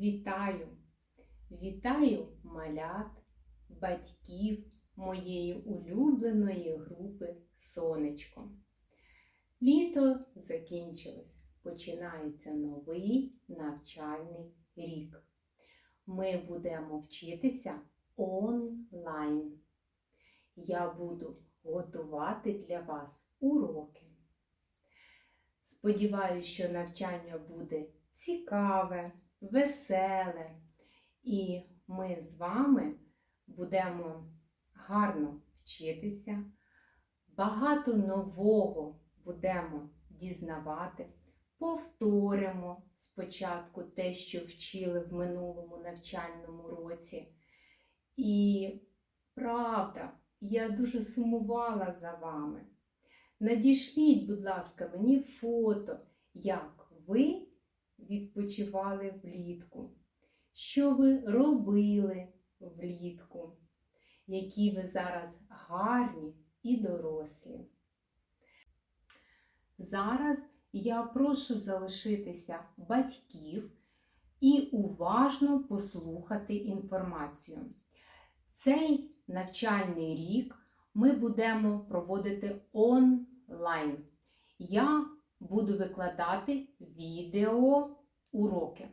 Вітаю! Вітаю малят, батьків моєї улюбленої групи Сонечко. Літо закінчилось, починається новий навчальний рік. Ми будемо вчитися онлайн. Я буду готувати для вас уроки. Сподіваюсь, що навчання буде цікаве, веселе, і ми з вами будемо гарно вчитися, багато нового будемо дізнавати, повторимо спочатку те, що вчили в минулому навчальному році. І правда, я дуже сумувала за вами. Надішліть, будь ласка, мені фото, як ви відпочивали влітку, що ви робили влітку, які ви зараз гарні і дорослі. Зараз я прошу залишитися батьків і уважно послухати інформацію. Цей навчальний рік ми будемо проводити онлайн. Я буду викладати відео уроки.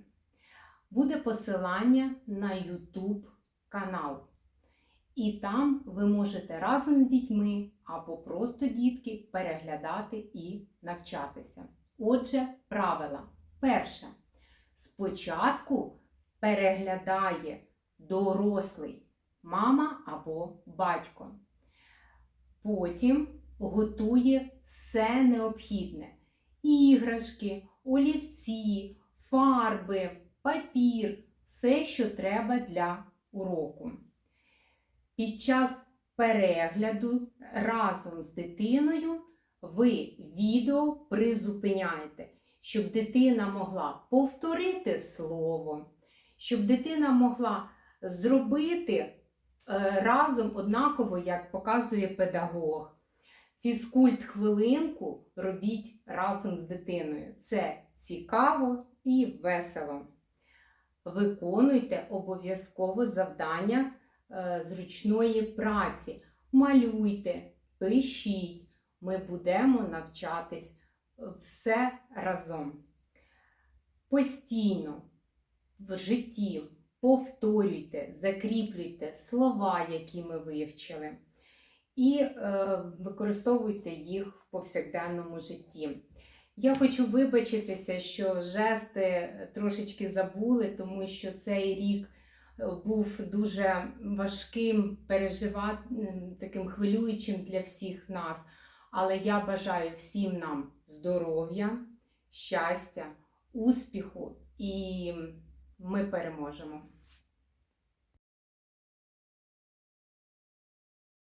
Буде посилання на YouTube канал. І там ви можете разом з дітьми або просто дітки переглядати і навчатися. Отже, правила. Перше. Спочатку переглядає дорослий мама або батько. Потім готує все необхідне: іграшки, олівці, фарби, папір, все, що треба для уроку. Під час перегляду разом з дитиною ви відео призупиняєте, щоб дитина могла повторити слово, щоб дитина могла зробити е, разом однаково, як показує педагог. Фізкульт хвилинку робіть разом з дитиною. Це цікаво і весело. Виконуйте обов'язково завдання е, зручної праці. Малюйте, пишіть. Ми будемо навчатись все разом. Постійно в житті повторюйте, закріплюйте слова, які ми вивчили і е, використовуйте їх в повсякденному житті. Я хочу вибачитися, що жести трошечки забули, тому що цей рік е, був дуже важким, переживатим, таким хвилюючим для всіх нас. Але я бажаю всім нам здоров'я, щастя, успіху і ми переможемо.